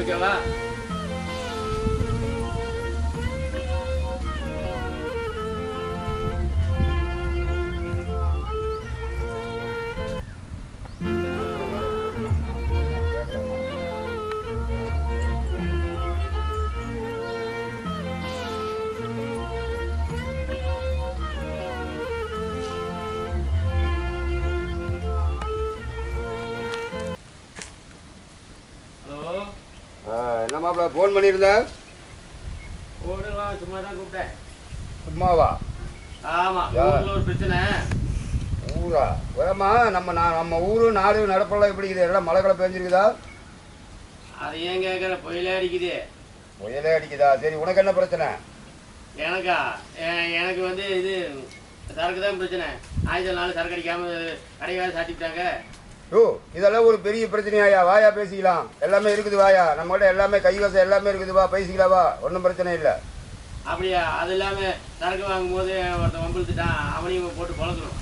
東京は என்ன மாப்பிள ஃபோன் பண்ணியிருந்த? சும்மா தான் கூப்பிட்டேன். சும்மாவா ஆமா யா. ஊர்ல ஒரு பிரச்சனை. ஊரா? வேமா நம்ம நம்ம ஊரு நாடு நடப்பெல்லாம் எப்படி இருக்குது? எல்லாம் மழை கலை பெஞ்சிருக்குதா? அது ஏன் கேட்குற புயலே அடிக்குது. புயலே அடிக்குதா? சரி உனக்கு என்ன பிரச்சனை? எனக்கா? எனக்கு வந்து இது சரக்கு தான் பிரச்சனை. ஆயுத நாள் சரக்கு அடிக்காம கடைக்காக சாட்டிட்டாங்க ஓ இதெல்லாம் ஒரு பெரிய பிரச்சனையாயா வாயா பேசிக்கலாம். எல்லாமே இருக்குது வாயா. நம்மகிட்ட எல்லாமே கைவசம் எல்லாமே இருக்குது வா பேசிக்கலாம் வா. ஒன்றும் பிரச்சனை இல்லை. அப்படியா? அது இல்லாம சரக்கு வாங்கும்போது ஒருத்தன் வம்பிழுத்துட்டான் அவனையும் போட்டு பழக்கணும்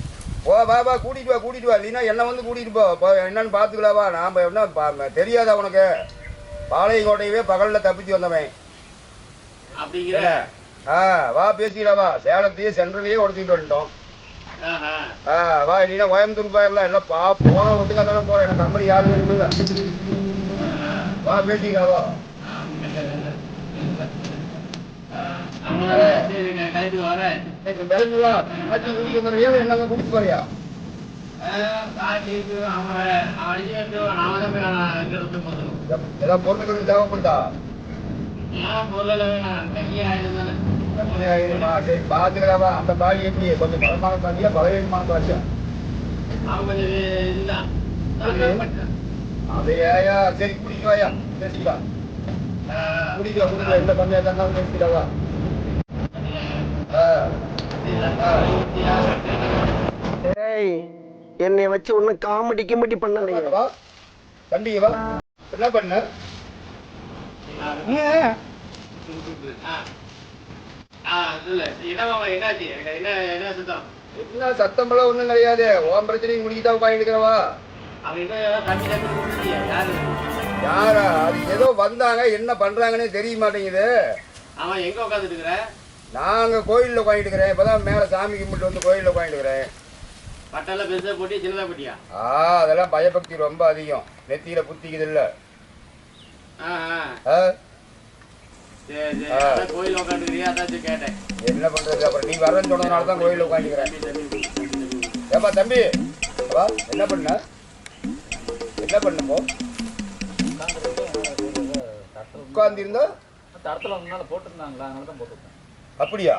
ஓ வா வா கூட்டிட்டு வா கூட்டிட்டு வா. இல்லைன்னா என்ன வந்து கூட்டிட்டு போ. என்னன்னு பார்த்துக்கலாம் வா. நாம் என்ன தெரியாதா உனக்கு? பாளையங்கோட்டையவே பகலில் தப்பிச்சு வந்தவன். அப்படிங்கிற ஆ வா பேசிக்கலாம் வா. சேலத்தையே சென்ட்ரலையே உடச்சிட்டு வந்துட்டோம். வா இல்லைன்னா கோயம்புத்தூர் போயிடலாம் எல்லாம் பா போன விட்டுக்க தானே போகிறேன் எனக்கு கம்பெனி யாரும் இருக்குல்ல வா பேசிக்கலாம் வா. என்னங்க குடிச்சு போறியா? பொருட்கள் பொருள் கையை ஆயிடுது தானே பாத்துக்கலாம் வா அந்த பாடி எப்படி கொஞ்சம் பலமான பாடியா பலவீனமான இதுதான் அதையா சரி குடிக்க வாயா பேசிக்கலாம் குடிக்க குடிக்க எந்த கம்மியா இருந்தாலும் பேசிக்கலாம் வா ஆ ஏய் என்னை வச்சு ஒன்றும் காமெடி கிமெடி பண்ணலையே. கண்டிப்பா வா என்ன பண்ண? என்ன என்ன சுத்தம்? என்ன சத்தமெல்லாம் ஒண்ணும் கிடையாது. உன் பிரச்சனையும் முடிக்கிட்டா தம்பி கொடுத்துட்டியா யாரு? யாரா? அது ஏதோ வந்தாங்க என்ன பண்றாங்கன்னே தெரிய மாட்டேங்குது. அவன் எங்க உட்காந்துட்டு இருக்கிற? நாங்க கோயில்ல உட்காந்துட்டு இருக்கிறேன். இப்பதான் மேல சாமி கும்பிட்டு வந்து கோயில்ல உட்காந்துட்டு இருக்கிறேன். பட்டெல்லாம் பெருசா போட்டியா சின்னதா போட்டியா? ஆ அதெல்லாம் பயபக்தி ரொம்ப அதிகம். நெத்தியில புத்திக்குது இல்ல ஆஹ் ஆ, சரி சரி ஆ. அதான் கோயில் உட்காந்துக்கிறியா அதான் சரி கேட்டேன். என்ன பண்றது? அப்புறம் நீ வரேன்னு சொன்னதுனால தான் கோயில்ல உட்காந்துக்கிறேன் ஏப்பா தம்பி. வா என்ன பண்ண? என்ன பண்ண போ? உட்கார்ந்து இருந்தா தரத்துல முன்னால போட்டிருந்தாங்களா அதனால தான் போட்டுருக்கேன் அப்படியா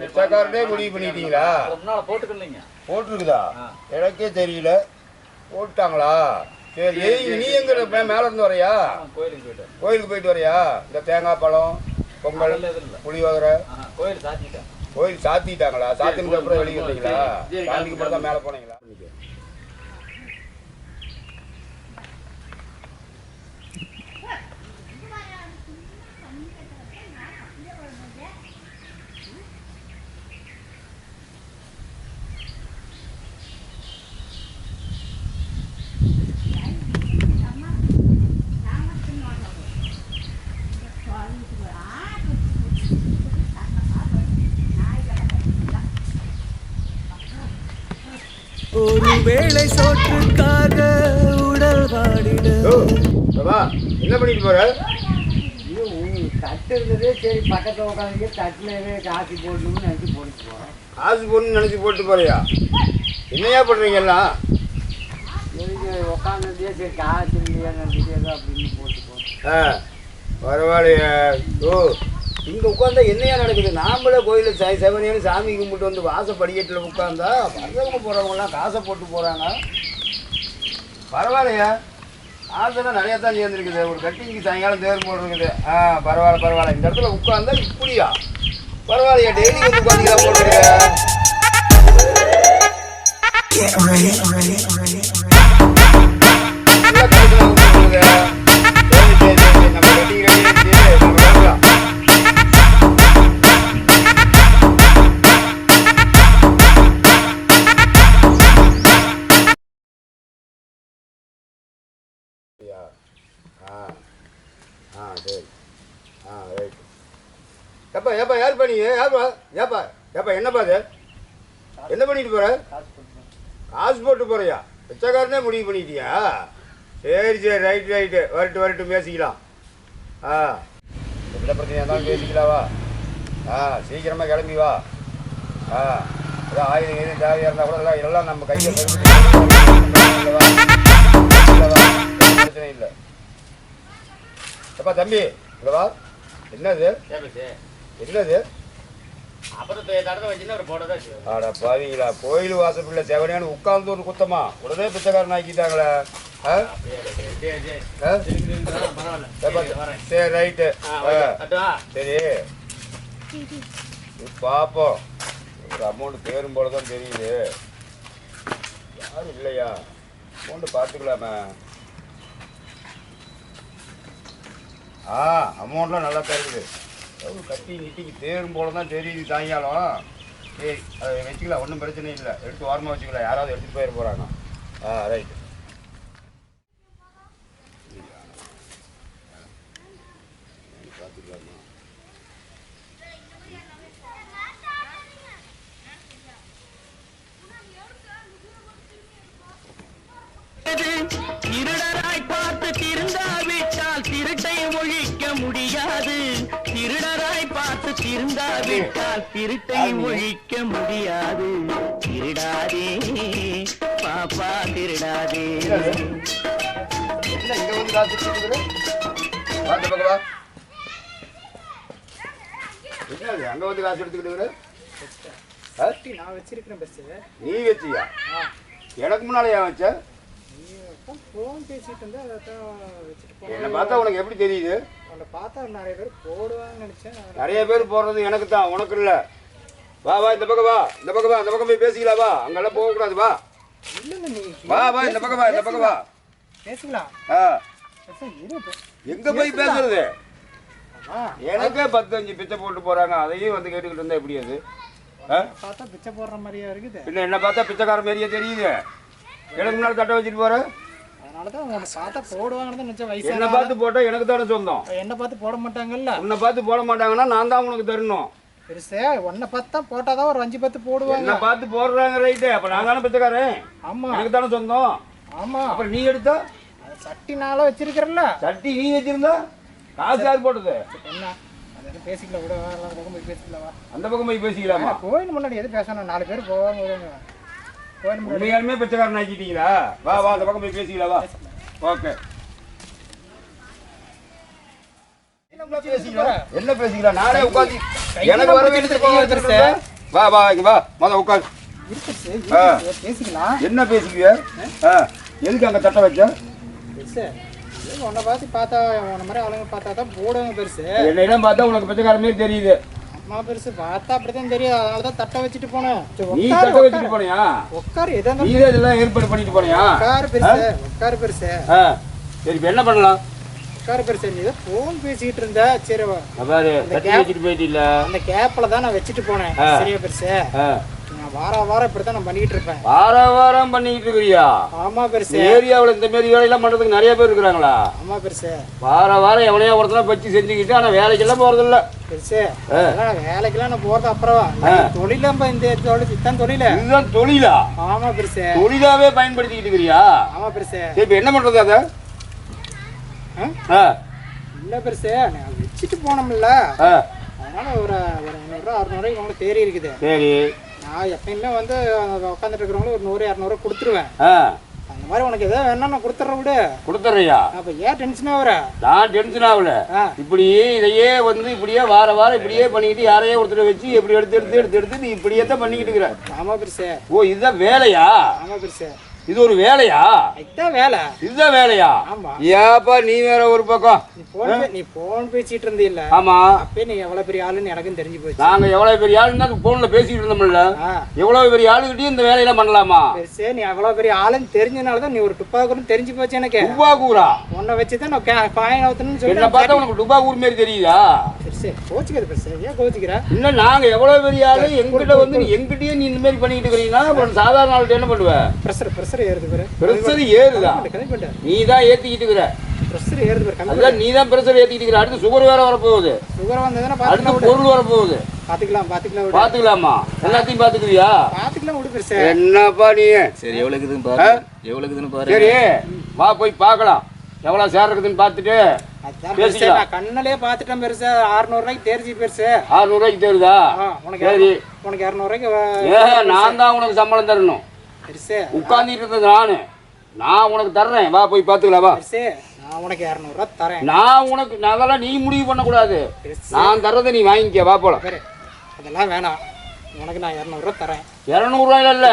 பிச்சைக்காரனே முடிவு பண்ணிட்டீங்களா முன்னால போட்டுக்கலைங்க. போட்டிருக்குதா? ஆ. எனக்கே தெரியல. போட்டாங்களா? சரி ஏய், நீ எங்க? மேல இருந்து வரையா? கோயிலுக்கு போயிட்டு கோயிலுக்கு போயிட்டு வரையா? இந்த தேங்காய் பழம் பொங்கல் புளியோதரை. கோயில் சாத்திட்டேன் கோயில் சாத்திட்டாங்களா? சாத்தினதுக்கு அப்புறம் வெளியே வந்தீங்களா? சாந்திக்கு அப்புறம் தான் மேலே போனீங்களா? ஒரு வேளை சோற்றுக்காக உடல் வாடிட என்ன பண்ணிட்டு போற? தட்டு இருந்ததே சரி பக்கத்தில் உட்காந்து தட்டில் காசு போடணும்னு நினச்சி போட்டு போகிறோம் காசு பொண்ணு நினைச்சு போட்டு போறியா? என்னையா பண்றீங்க எல்லாம்? எதுக்கு உட்காந்துருந்தே சரி காசு இல்லையா நினச்சிட்டு அப்படின்னு போட்டு போகிறோம் ஆ பரவாயில்லையே. ஓ இங்க உட்காந்தா என்னையா நடக்குது நாமளே கோயில சை செவனியன்னு சாமி கும்பிட்டு வந்து வாச படிக்கட்டில் உட்காந்தா வர்றவங்க போறவங்கலாம் காசை போட்டு போறாங்க பரவாயில்லையா காசெல்லாம் நிறைய தான் சேர்ந்துருக்குது ஒரு கட்டிங்க்கு சாயங்காலம் தேர் போட்டுருக்குது ஆ பரவாயில்ல பரவாயில்ல இந்த இடத்துல உட்காந்தா இப்படியா பரவாயில்லையா டெய்லி வந்து உட்காந்துக்கலாம் போட்டுருக்க பண்ணி ஏப்பா ஏப்பா ஏப்பா என்னப்பா அது என்ன பண்ணிட்டு போற? காசு போட்டு போறியா? பிச்சைக்காரனே முடிவு பண்ணிட்டியா? சரி சரி ரைட் ரைட்டு வரட்டு வரட்டும் பேசிக்கலாம். ஆ. எந்த பிரச்சனையாக இருந்தாலும் பேசிக்கலாம் வா ஆ சீக்கிரமாக கிளம்பி வா. ஆ அதான் ஆயுதம் எதுவும் தேவையாக இருந்தால் கூட எல்லாம் எல்லாம் நம்ம கையில் பிரச்சனை இல்லை. எப்பா தம்பி இங்க வா. என்னது? என்னது? ஆடா பாவீங்களா கோயில் வாசப்பில்ல செவனேன்னு உட்கார்ந்து ஒரு குத்தமா? உடனே பிச்சைக்காரன் ஆக்கிட்டாங்களே? சரி ரைட்டு. சரி. பார்ப்போம் ஒரு அமௌண்ட் பேரும் போல தான் தெரியுது. யாரும் இல்லையா? அமௌண்ட் பார்த்துக்கலாமே ஆ அமௌண்ட்லாம் நல்லா எவ்வளோ கட்டி நிட்டிக்கு தேரும் போல தான் தெரியுது சாயங்காலம். சரி அதை வச்சுக்கலாம் ஒன்றும் பிரச்சனை இல்லை. எடுத்து ஓரமாக வச்சுக்கலாம். யாராவது எடுத்துகிட்டு போயிட போகிறாங்க ஆ ரைட்டு திருந்தாவிட்டால் திருட்டை ஒழிக்க முடியாது. திருடாதே பாப்பா திருடாதே. அங்க வந்து காசு எடுத்துக்கிட்டு நான் வச்சிருக்கிறேன் பஸ் நீ வச்சியா? எனக்கு முன்னால ஏன் வச்ச? ஃபோன் பேசிட்டு இருந்தா அதான் வச்சுட்டு என்ன பார்த்தா உனக்கு எப்படி தெரியுது? அவனை பார்த்தா நிறைய பேர் போடுவாங்கன்னு நினைச்சேன். நிறைய பேர் போடுறது எனக்கு தான் உனக்கு இல்ல. வா வா இந்த பக்கம் வா. இந்த பக்கம் வா இந்த பக்கம் போய் பேசிக்கலாம் வா. அங்கெல்லாம் போகக்கூடாது வா. இல்லைங்க நீ வா வா இந்த பக்கம் வா இந்த பக்கம் வா. பேசிக்கலாம் ஆ. எங்க போய் பேசுறது? ஆ, எனக்கே பத்தஞ்சு பிச்சை போட்டு போறாங்க. அதையும் வந்து கேட்டுக்கிட்டு இருந்தா எப்படி அது? பார்த்தா பிச்சை போடுற மாதிரியா இருக்குது. பின்ன என்ன பார்த்தா பிச்சைக்கார மாதிரியே தெரியுது. எனக்கு முன்னாடி தட்டை வச்சுட்டு போற? அதனால தான் உன்னை பார்த்தா போடுவாங்கன்னு தான் நினைச்சேன் என்ன வயசான பார்த்து போட்டா எனக்கு தானே சொந்தம். என்ன பார்த்து போட மாட்டாங்கல்ல. உன்னை பார்த்து போட மாட்டாங்கன்னா நான் தான் உனக்கு தரணும். பெருசே உன்னை பார்த்தா போட்டாதான் ஒரு அஞ்சு பத்து போடுவாங்க. என்ன பார்த்து போடுறாங்க ரைட்டு அப்ப நான் தானே பிச்சைக்காரன்? ஆமா. எனக்கு தானே சொந்தம்? ஆமா. அப்புறம் நீ எடுத்தா? அது சட்டினால வச்சிருக்கிறல்ல. சட்டி நீ வச்சிருந்தா? காசு யார் போட்டது? என்ன? அது எதுவும் பேசிக்கல விட அந்த பக்கம் போய் பேசிக்கலாமா? கோயில் முன்னாடி எது பேசணும்? நாலு பேர் போவாங்க. உண்மையாலுமே பிச்சைக்காரன் ஆக்கிட்டீங்களா? வா வா அந்த பக்கம் போய் பேசிக்கலாம் வா. ஓகே. என்ன பேசிக்கலாம் நானே உட்காந்து எனக்கு வர வேண்டியது. வா வா வா மொதல் உட்காந்து என்ன பேசிக்குவிய எதுக்கு அங்க தட்டை வச்ச உன்னை பார்த்து பார்த்தா உன்னை மாதிரி ஆளுங்க பார்த்தா தான் போடுவாங்க பெருசு. என்னிடம் பார்த்தா உனக்கு பிச்சைக்கார மாதிரி தெரியுது. அம்மா பெருசு பார்த்தா அப்படிதான் தெரியும். அதனால தான் தட்டை வச்சுட்டு போனேன். நீ தட்டை வச்சுட்டு. போனியா? உட்காரு எதா நீ இதெல்லாம் ஏற்பாடு பண்ணிட்டு போனியா? உட்காரு பெருசு உட்காரு பெருசு. சரி இப்போ என்ன பண்ணலாம்? உட்காரு பெருசு நீ ஃபோன் பேசிக்கிட்டு இருந்த. சரி. பாரு அந்த கேப்ல தான் நான் வச்சுட்டு போனேன். சரியா பெருசு? வார வாரம் இப்படி தான் நான் பண்ணிக்கிட்டு இருப்பேன். வார வாரம் பண்ணிக்கிட்டு இருக்கிறியா? ஆமா பெருசு. ஏரியாவில் இந்த மாதிரி வேலையெல்லாம் நிறைய பேர் இருக்கிறாங்களா? ஆமா பெருசு. வார வாரம் எவனையா ஒருத்தனா வச்சு செஞ்சுக்கிட்டு ஆனால் வேலைக்கெல்லாம் போகிறதில்ல பெருசு. அதெல்லாம் நான் வேலைக்கெல்லாம் நான் போறது அப்புறம் தொழிலம்ப இந்த தொழில் இதான் தொழில. இதுதான் தொழிலா? ஆமா பெருசு. தொழிலாவே பயன்படுத்திக்கிட்டு இருக்கிறியா? ஆமா பெருசு. இப்போ என்ன பண்ணுறது அதை? இல்ல பெருசு வச்சுட்டு போனோம்ல. அதனால ஒரு ஒரு ஐநூறுரூவா அறுநூறுவாய்க்கு உங்களுக்கு தேறி இருக்குது. சரி. நான் எப்பயுமே வந்து உட்காந்துட்டு இருக்கிறவங்களுக்கு ஒரு நூறு இரநூறுவா கொடுத்துருவேன். அந்த மாதிரி உனக்கு எதாவது வேணா நான் கொடுத்துட்றேன் விடு. கொடுத்துட்றியா? அப்போ ஏன் டென்ஷனாக வர நான் டென்ஷன் ஆகல. ஆ. இப்படியே இதையே வந்து இப்படியே வார வாரம் இப்படியே பண்ணிக்கிட்டு யாரையே ஒருத்தர் வச்சு இப்படி எடுத்து எடுத்து எடுத்து எடுத்து நீ இப்படியே தான் பண்ணிக்கிட்டு இருக்கிற. ஆமா பெருசு. ஓ இதுதான் வேலையா? ஆமா பெருசு. இது ஒரு வேலையா? இதுதான் வேலை. இதுதான் வேலையா? ஆமா. ஏப்பா நீ வேற ஒரு பக்கம். நீ போன் பேசிட்டு இருந்தீல்ல? ஆமா. அப்பயே நீ எவ்வளவு பெரிய ஆளுன்னு எனக்கும் தெரிஞ்சு போச்சு. நாங்க எவ்வளவு பெரிய ஆளுன்னா போன்ல பேசிக்கிட்டு இருந்தோம்ல. எவ்வளவு பெரிய ஆளுகிட்டயும் இந்த வேலையெல்லாம் பண்ணலாமா? பெருசு நீ எவ்வளவு பெரிய ஆளுன்னு தெரிஞ்சனால தான் நீ ஒரு துப்பாக்குன்னு தெரிஞ்சு போச்சு எனக்கு. டுபா கூரா உன்னை வச்சு தான் நான் காயின் ஊத்தணும்னு என்ன பார்த்தா சொல்லி உனக்கு டுபா கூர் மாதிரி தெரியுதா? பெருசு கோச்சிக்கிறது பெருசு ஏன் கோச்சிக்கிற? இன்னும் நாங்க எவ்வளவு பெரிய ஆளு? எங்கிட்ட வந்து நீ எங்கிட்டயே நீ இந்த மாதிரி பண்ணிக்கிட்டு இருக்கிறீங்கன்னா அப்புறம் சாதாரண ஆள்கிட்ட என்ன பண்ணுவ? ப்ரெஷர் ப்ரெஷர் ஏறுது பாரு. பிரச்சனை ஏறுதா? நீ தான் ஏத்திக்கிட்டு இருக்கிற. ப்ரெஷர் ஏறுது பாரு நீ தான் பிரஷர் ஏற்றிக்கிட்டு இருக்கிற. அடுத்து சுகர் வேற வரப்போகுது. சுகர் வந்ததுன்னா அடுத்து பொருள் வரப்போகுது. பார்த்துக்கலாம் பார்த்துக்கலாம் விடு. பார்த்துக்கலாமா? எல்லாத்தையும் பார்த்துக்குவியா பார்த்துக்கலாம் விடு பெருசு. என்னப்பா நீ? சரி எவ்வளவு இருக்குதுன்னு பாரு. எவ்வளவு இருக்குதுன்னு பாரு. சரி வா போய் பார்க்கலாம். எவ்வளோ சேர் இருக்குதுன்னு பார்த்துட்டு கண்ணிலே பார்த்துட்டேன் பெருசு. அறுநூறுவாய்க்கு தெரிஞ்சு பெருசு. தருதா? ஆ உனக்கு சரி. உனக்கு இரநூறுவாய்க்கு ஏ நான் தான் உனக்கு சம்பளம் தரணும். பெருசு. உட்கார்ந்துட்டு இருந்தது நானு. நான் உனக்கு தர்றேன். வா போய் பார்த்துக்கலாம் வா. நான் உனக்கு இரநூறுவா தரேன். நான் உனக்கு அதெல்லாம் நீ முடிவு பண்ணக்கூடாது. நான் தர்றதை நீ வாங்கிக்க வா போலாம். அதெல்லாம் வேணாம். உனக்கு நான் இரநூறுவா தரேன். இரநூறுவாயில இல்ல?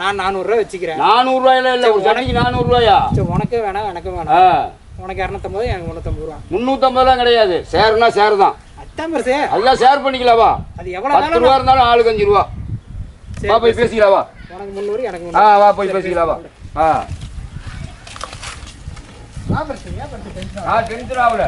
நான் நானூறுரூவா வச்சுக்கிறேன். நானூறுவாயில இல்ல. ஒரு சட்டைக்கு நானூறுவாயா சரி உனக்கு வேணாம் எனக்கு வேணாம். உனக்கு இரநூத்தம்பது எனக்கு முந்நூற்றம்பது ரூபா. முந்நூற்றம்பதுலாம் கிடையாது. சேர்னா சேர் தான். அதான் பெருசு அதெல்லாம் ஷேர் பண்ணிக்கலாம் வா. அது எவ்வளோ பத்து ரூபா இருந்தாலும் ஆளுக்கு அஞ்சு ரூபா. வா போய் பேசிக்கலாம் வா. உனக்கு முந்நூறு எனக்கு ஆ வா போய் பேசிக்கலாம் வா. ஆ. ஆ டென்ஷன் ஆகல